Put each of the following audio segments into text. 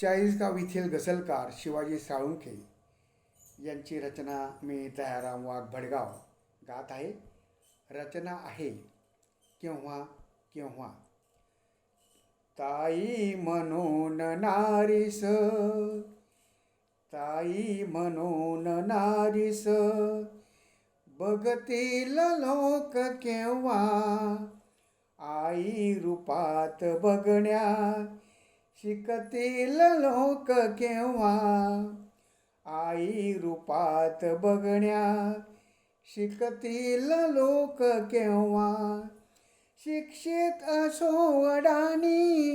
चाळीसगाव येथील गझलकार शिवाजी साळुंखे यांची रचना मी दयाराम वाघ भडगाव गात आहे. रचना आहे. केव्हा? केव्हा? ताई म्हणून नारीस. ताई म्हणून नारीस. बघतील लोक केव्हा? आई रूपात बघण्या शिकतील लोक केव्हा? आई रूपात बघण्या शिकतील लोक केव्हा? शिक्षित असो अडाणी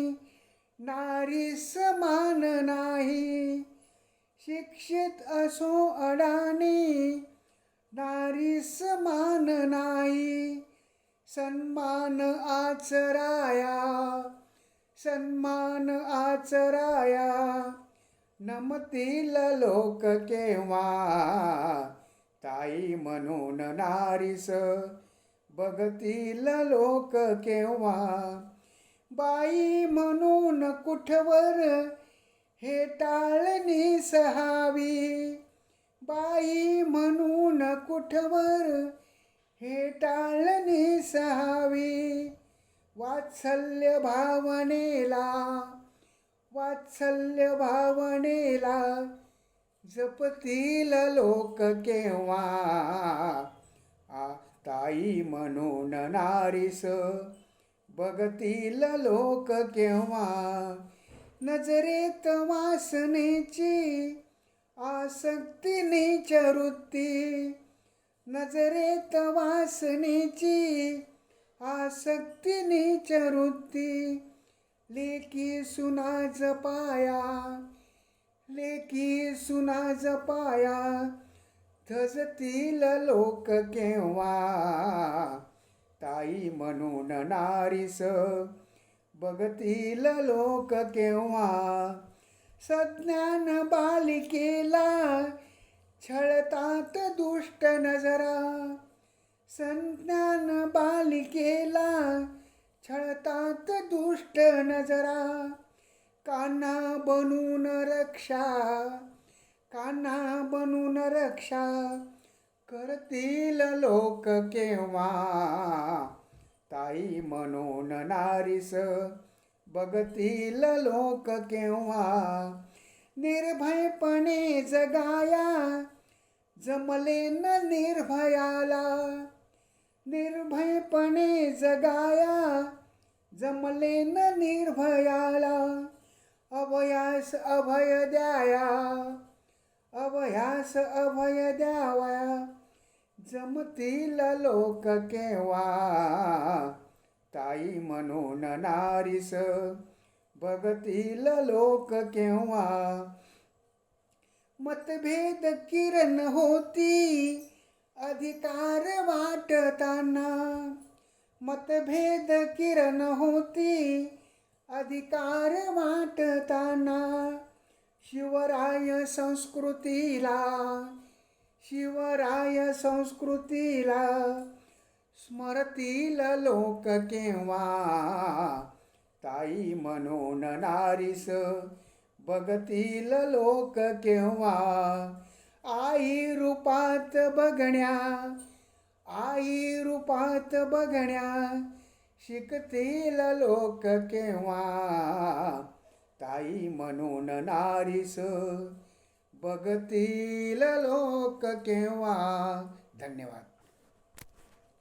नारी समान नाही. शिक्षित असो अडाणी नारी समान नाही. सन्मान आचराया सन्मान आचराया नमतील लोक केव्हा? ताई म्हणून नारीस बघतील लोक केव्हा? बाई म्हणून कुठवर हे टाळणी सहावी? बाई म्हणून कुठवर हे टाळणी सहावी? वात्सल्य भावनेला वात्सल्य भावनेला जपतील लोक केव्हा? आ ताई म्हणून नारीस बघतील लोक केव्हा? नजरेत वासनेची आसक्ती नीच वृत्ती नजरेत वासनेची आसक्ती नीच वृत्ती. लेकी सुना जपाया. लेकी सुना जपाया. धजतील लोक केव्हा? ताई म्हणून नारीस. बघतील लोक केव्हा? सज्ञान बालिकेला छळतात दुष्ट नजरा. संज्ञान बालिकेला छळतात दुष्ट नजरा. काना बनून रक्षा काना बनून रक्षा करतील लोक केव्हा? ताई म्हणून नारीस बघतील लोक केव्हा? निर्भयपणे जगाया जमले न निर्भयपणे जगाया जमले न निर्भयाला. अभयास अभय द्याया अभयास अभय द्यावा. जमतील लोक केव्हा? ताई म्हणून नारीस बघतील लोक केव्हा? मतभेद किरण होती अधिकार वाटताना मतभेद किरण होती. अधिकार वाटताना शिवराय संस्कृतीला शिवराय संस्कृतीला स्मरतील लोक केव्हा? ताई म्हणून नारीस बघतील लोक केव्हा? आई रूपात बघण्या आई रूपात बघण्या शिकतील लोक केव्हा? ताई म्हणून नारीस बघतील लोक केव्हा? धन्यवाद.